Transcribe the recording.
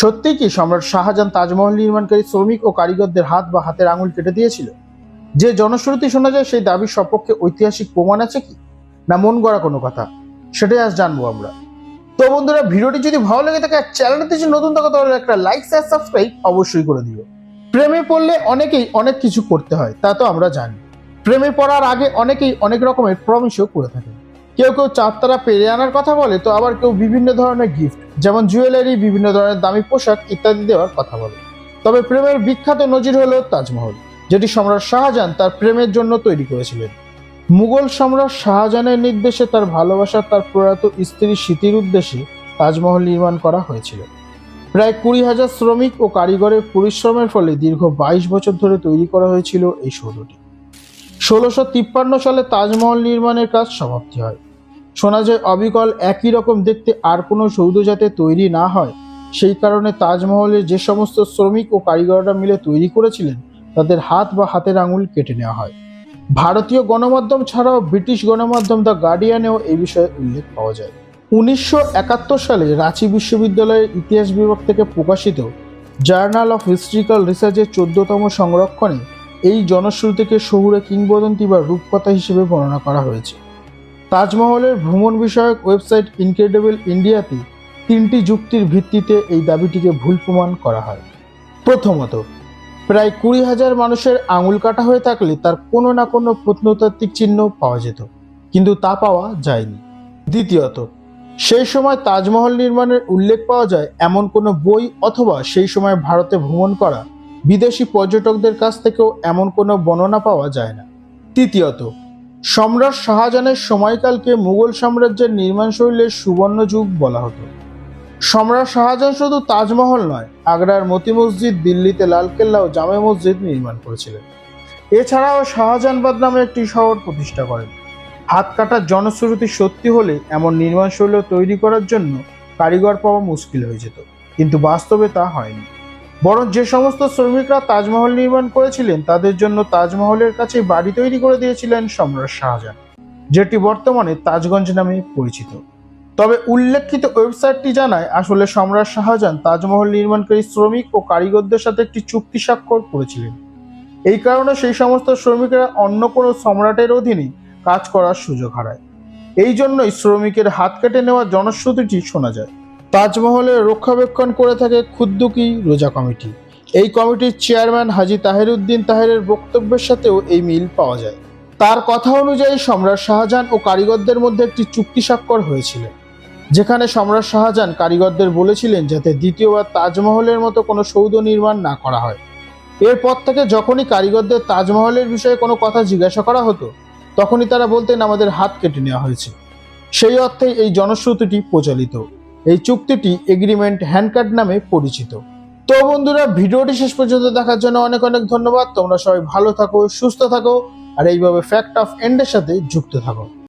সত্যি কি সম্রাট শাহজাহান তাজমহল নির্মাণকারী শ্রমিক ও কারিগরদের হাত বা হাতের আঙুল কেটে দিয়েছিল? যে জনশ্রুতি শোনা যায়, সেই দাবির সপক্ষে ঐতিহাসিক প্রমাণ আছে কি? না মন গড়া কোনো কথা? সেটাই আজ জানব আমরা। তো বন্ধুরা, ভিডিওটি যদি ভালো লেগে থাকে চ্যানেলটি যদি নতুন থাকো, তাহলে একটা লাইক শেয়ার সাবস্ক্রাইব অবশ্যই করে দিও। প্রেমে পড়লে অনেকেই অনেক কিছু করতে হয়, তা তো আমরা জানি। প্রেমে পড়ার আগে অনেকেই অনেক রকমের প্রমিসও করে থাকে। কেউ কেউ চারতারা পেরে আনার কথা বলে, তো আবার কেউ বিভিন্ন ধরনের গিফট যেমন জুয়েলারি বিভিন্ন ধরনের দামি পোশাক ইত্যাদি দেওয়ার কথা বলে। তবে প্রেমের বিখ্যাত নজির হলো তাজমহল, যেটি সম্রাট শাহজাহান তার প্রেমের জন্য তৈরি করেছিলেন। মুঘল সম্রাট শাহজাহানের নির্দেশে তার ভালোবাসা তার প্রয়াত স্ত্রী স্মৃতির উদ্দেশ্যে তাজমহল নির্মাণ করা হয়েছিল। প্রায় কুড়ি হাজার শ্রমিক ও কারিগরের পরিশ্রমের ফলে দীর্ঘ বাইশ বছর ধরে তৈরি করা হয়েছিল এই সৌধটি। ষোলোশো তিপ্পান্ন সালে তাজমহল নির্মাণের কাজ সমাপ্তি হয়। শোনা যায় অবিকল একই রকম দেখতে আর কোনো সৌধ যাতে তৈরি না হয়। সেই কারণে তাজমহলের যে সমস্ত শ্রমিক ও কারিগররা মিলে তৈরি করেছিলেন, তাদের হাত বা হাতের আঙুল কেটে নেওয়া হয়। ভারতীয় গণমাধ্যম ছাড়াও ব্রিটিশ গণমাধ্যম দ্য গার্ডিয়ানেও এই বিষয়ে উল্লেখ পাওয়া যায়। উনিশশো একাত্তর সালে রাঁচি বিশ্ববিদ্যালয়ের ইতিহাস বিভাগ থেকে প্রকাশিত জার্নাল অফ হিস্ট্রিক্যাল রিসার্চের চোদ্দতম সংরক্ষণে এই জনশ্রুতিকে শহুরে কিংবদন্তি বা রূপকথা হিসেবে বর্ণনা করা হয়েছে। তাজমহলের ভ্রমণ বিষয়ক ওয়েবসাইট ইনক্রেডিবল ইন্ডিয়াতে তিনটি যুক্তির ভিত্তিতে এই দাবিটিকে ভুল প্রমাণ করা হয়। প্রথমত, প্রায় কুড়ি হাজার মানুষের আঙুল কাটা হয়ে থাকলে তার কোনো না কোনো প্রত্নতাত্ত্বিক চিহ্ন পাওয়া যেত, কিন্তু তা পাওয়া যায়নি। দ্বিতীয়ত, সেই সময় তাজমহল নির্মাণের উল্লেখ পাওয়া যায় এমন কোনো বই অথবা সেই সময় ভারতে ভ্রমণ করা বিদেশি পর্যটকদের কাছ থেকেও এমন কোনো বর্ণনা পাওয়া যায় না। তৃতীয়ত সম্রাট শাহজাহানের সময়কালকে মুঘল সাম্রাজ্যের নির্মাণ শৈলীর সুবর্ণ যুগ বলা হতো। সম্রাট শাহজাহান শুধু তাজমহল নয়, আগ্রার মতি মসজিদ, দিল্লিতে লালকেল্লা ও জামে মসজিদ নির্মাণ করেছিলেন। এছাড়াও শাহজাহানবাদ নামে একটি শহর প্রতিষ্ঠা করেন। হাত কাটার জনশ্রুতি সত্যি হলে এমন নির্মাণ শৈলী তৈরি করার জন্য কারিগর পাওয়া মুশকিল হয়ে যেত, কিন্তু বাস্তবে তা হয়নি। বরং যে সমস্ত শ্রমিকরা তাজমহল নির্মাণ করেছিলেন, তাদের জন্য তাজমহলের কাছে বাড়ি তৈরি করে দিয়েছিলেন সম্রাট শাহজাহান, যেটি বর্তমানে তাজগঞ্জ নামে পরিচিত। তবে উল্লেখিত ওয়েবসাইটটি জানায়, আসলে সম্রাট শাহজাহান তাজমহল নির্মাণকারী শ্রমিক ও কারিগরদের সাথে একটি চুক্তি স্বাক্ষর করেছিলেন। এই কারণে সেই সমস্ত শ্রমিকেরা অন্য কোনো সম্রাটের অধীনে কাজ করার সুযোগ হারায়। এই জন্যই শ্রমিকের হাত কেটে নেওয়া জনশ্রুতিটি শোনা যায়। তাজমহলের রক্ষাবেক্ষণ করে থাকে খুদ্দুকি রোজা কমিটি। এই কমিটির চেয়ারম্যান হাজি তাহেরুদ্দিন তাহেরের বক্তব্যের সাথেও এই মিল পাওয়া যায়। তার কথা অনুযায়ী সম্রাট শাহজাহান ও কারিগরদের মধ্যে একটি চুক্তি স্বাক্ষর হয়েছিল, যেখানে সম্রাট শাহজাহান কারিগরদের বলেছিলেন যাতে দ্বিতীয়বার তাজমহলের মতো কোনো সৌধ নির্মাণ না করা হয়। এরপর থেকে যখনই কারিগরদের তাজমহলের বিষয়ে কোনো কথা জিজ্ঞাসা করা হতো, তখনই তারা বলতেন, আমাদের হাত কেটে নেওয়া হয়েছে। সেই অর্থে এই জনশ্রুতিটি প্রচলিত। এই চুক্তিটি এগ্রিমেন্ট হ্যান্ডকার্ড নামে পরিচিত। তো বন্ধুরা, ভিডিওটি শেষ পর্যন্ত দেখার জন্য অনেক অনেক ধন্যবাদ। তোমরা সবাই ভালো থাকো, সুস্থ থাকো, আর এইভাবে ফ্যাক্ট অফ এন্ডের সাথে যুক্ত থাকো।